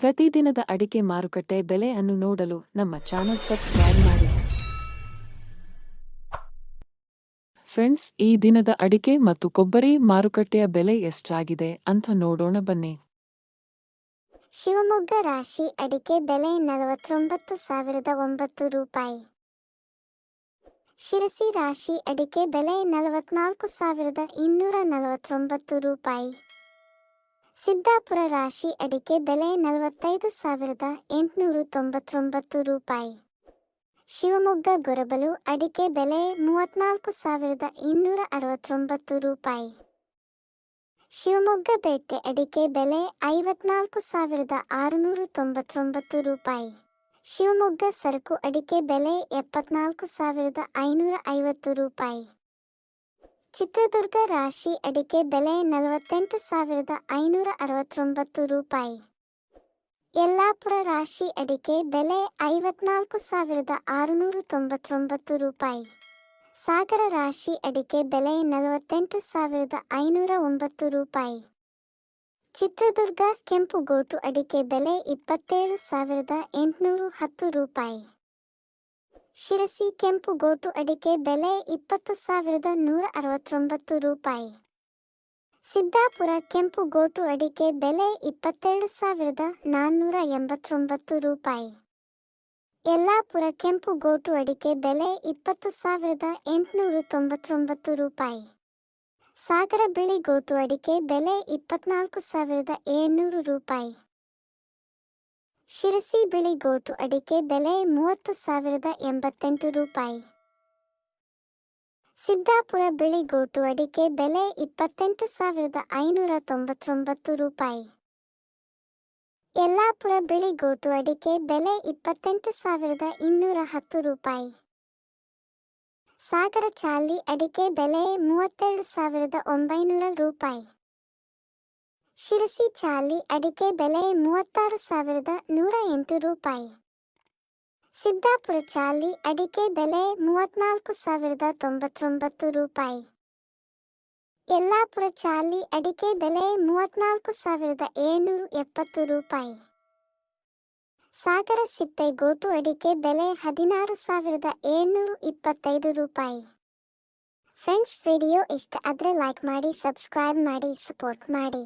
ಪ್ರತಿದಿನದ ಅಡಿಕೆ ಮಾರುಕಟ್ಟೆ ಬೆಲೆಯನ್ನು ನೋಡಲು ನಮ್ಮ ಚಾನಲ್ ಸಬ್ಸ್ಕ್ರೈಬ್ ಮಾಡಿ. ಫ್ರೆಂಡ್ಸ್, ಈ ದಿನದ ಅಡಿಕೆ ಮತ್ತು ಕೊಬ್ಬರಿ ಮಾರುಕಟ್ಟೆಯ ಬೆಲೆ ಎಷ್ಟಾಗಿದೆ ಅಂತ ನೋಡೋಣ ಬನ್ನಿ. ಶಿವಮೊಗ್ಗ ರಾಶಿ ಅಡಿಕೆ ಬೆಲೆ ನಲವತ್ತೊಂಬತ್ತು ಸಾವಿರದ ಒಂಬತ್ತು ರೂಪಾಯಿ. ಶಿರಸಿ ರಾಶಿ ಅಡಿಕೆ ಬೆಲೆ ನಲವತ್ನಾಲ್ಕು ಸಾವಿರದ ಇನ್ನೂರ ನಲವತ್ತೊಂಬತ್ತು ರೂಪಾಯಿ. ಸಿದ್ದಾಪುರ ರಾಶಿ ಅಡಿಕೆ ಬೆಲೆ ನಲವತ್ತೈದು ಸಾವಿರದ ಎಂಟುನೂರು ತೊಂಬತ್ತೊಂಬತ್ತು ರೂಪಾಯಿ. ಶಿವಮೊಗ್ಗ ಗೊರಬಲು ಅಡಿಕೆ ಬೆಲೆ ಮೂವತ್ನಾಲ್ಕು ಸಾವಿರದ ಇನ್ನೂರ ಅರವತ್ತೊಂಬತ್ತು ರೂಪಾಯಿ. ಶಿವಮೊಗ್ಗ ಬೇಟೆ ಅಡಿಕೆ ಬೆಲೆ ಐವತ್ನಾಲ್ಕು ಸಾವಿರದ ಆರುನೂರು ತೊಂಬತ್ತೊಂಬತ್ತು ರೂಪಾಯಿ. ಶಿವಮೊಗ್ಗ ಸರಕು ಅಡಿಕೆ ಬೆಲೆ ಎಪ್ಪತ್ನಾಲ್ಕು ಸಾವಿರದ ಐನೂರ ಐವತ್ತು ರೂಪಾಯಿ. ಚಿತ್ರದುರ್ಗ ರಾಶಿ ಅಡಿಕೆ ಬೆಲೆ ನಲವತ್ತೆಂಟು ಸಾವಿರದ ಐನೂರ ಅರವತ್ತೊಂಬತ್ತು ರೂಪಾಯಿ. ಯಲ್ಲಾಪುರ ರಾಶಿ ಅಡಿಕೆ ಬೆಲೆ ಐವತ್ನಾಲ್ಕು ಸಾವಿರದ ಆರುನೂರ ತೊಂಬತ್ತೊಂಬತ್ತು ರೂಪಾಯಿ. ಸಾಗರ ರಾಶಿ ಅಡಿಕೆ ಬೆಲೆ ನಲವತ್ತೆಂಟು ಸಾವಿರದ ಐನೂರ ಒಂಬತ್ತು ರೂಪಾಯಿ. ಚಿತ್ರದುರ್ಗ ಕೆಂಪುಗೋಟು ಅಡಿಕೆ ಬೆಲೆ ಇಪ್ಪತ್ತೇಳು ಸಾವಿರದ ಎಂಟುನೂರು ಹತ್ತು ರೂಪಾಯಿ. ಶಿರಸಿ ಕೆಂಪು ಗೋಟು ಅಡಿಕೆ ಬೆಲೆ ಇಪ್ಪತ್ತು ಸಾವಿರದ ನೂರ ಅರವತ್ತೊಂಬತ್ತು ರೂಪಾಯಿ. ಸಿದ್ದಾಪುರ ಕೆಂಪು ಗೋಟು ಅಡಿಕೆ ಬೆಲೆ ಇಪ್ಪತ್ತೆರಡು ಸಾವಿರದ ನಾನ್ನೂರ ಎಂಬತ್ತೊಂಬತ್ತು ರೂಪಾಯಿ. ಯಲ್ಲಾಪುರ ಕೆಂಪು ಗೋಟು ಅಡಿಕೆ ಬೆಲೆ ಇಪ್ಪತ್ತು ಸಾವಿರದ ಎಂಟುನೂರ ತೊಂಬತ್ತೊಂಬತ್ತು ರೂಪಾಯಿ. ಸಾಗರ ಬಿಳಿ ಗೋಟು ಅಡಿಕೆ ಬೆಲೆ ಇಪ್ಪತ್ನಾಲ್ಕು ಸಾವಿರದ ಏಳ್ನೂರು ರೂಪಾಯಿ. ಶಿರಸಿ ಬಿಳಿ ಗೋಟು ಅಡಿಕೆ ಬೆಲೆ ಮೂವತ್ತು ಸಾವಿರದ ಎಂಬತ್ತೆಂಟು ರೂಪಾಯಿ. ಸಿದ್ದಾಪುರ ಬಿಳಿ ಗೋಟು ಅಡಿಕೆ ಬೆಲೆ ಇಪ್ಪತ್ತೆಂಟು ಸಾವಿರದ ಐನೂರ ತೊಂಬತ್ತೊಂಬತ್ತು ರೂಪಾಯಿ. ಯಲ್ಲಾಪುರ ಬಿಳಿ ಗೋಟು ಅಡಿಕೆ ಬೆಲೆ ಇಪ್ಪತ್ತೆಂಟು ಸಾವಿರದ ಇನ್ನೂರ ಹತ್ತು ರೂಪಾಯಿ. ಸಾಗರ ಚಾಲಿ ಅಡಿಕೆ ಬೆಲೆ ಮೂವತ್ತೆರಡು ಸಾವಿರದ ಒಂಬೈನೂರ ರೂಪಾಯಿ. ಶಿರಸಿ ಚಾಲಿ ಅಡಿಕೆ ಬೆಲೆ ಮೂವತ್ತಾರು ಸಾವಿರದ ನೂರ ಎಂಟು ರೂಪಾಯಿ. ಸಿದ್ದಾಪುರ ಚಾಲಿ ಅಡಿಕೆ ಬೆಲೆ ಮೂವತ್ನಾಲ್ಕು ಸಾವಿರದ ತೊಂಬತ್ತೊಂಬತ್ತು ರೂಪಾಯಿ. ಯಲ್ಲಾಪುರ ಚಾಲಿ ಅಡಿಕೆ ಬೆಲೆ ಮೂವತ್ನಾಲ್ಕು ಸಾವಿರದ ಏಳ್ನೂರು ಎಪ್ಪತ್ತು ರೂಪಾಯಿ. ಸಾಗರ ಸಿಪ್ಪೆ ಗೋಟು ಅಡಿಕೆ ಬೆಲೆ ಹದಿನಾರು ಸಾವಿರದ ಏಳ್ನೂರು ಇಪ್ಪತ್ತೈದು ರೂಪಾಯಿ. ಫ್ರೆಂಡ್ಸ್, ವಿಡಿಯೋ ಇಷ್ಟ ಆದರೆ ಲೈಕ್ ಮಾಡಿ, ಸಬ್ಸ್ಕ್ರೈಬ್ ಮಾಡಿ, ಸಪೋರ್ಟ್ ಮಾಡಿ.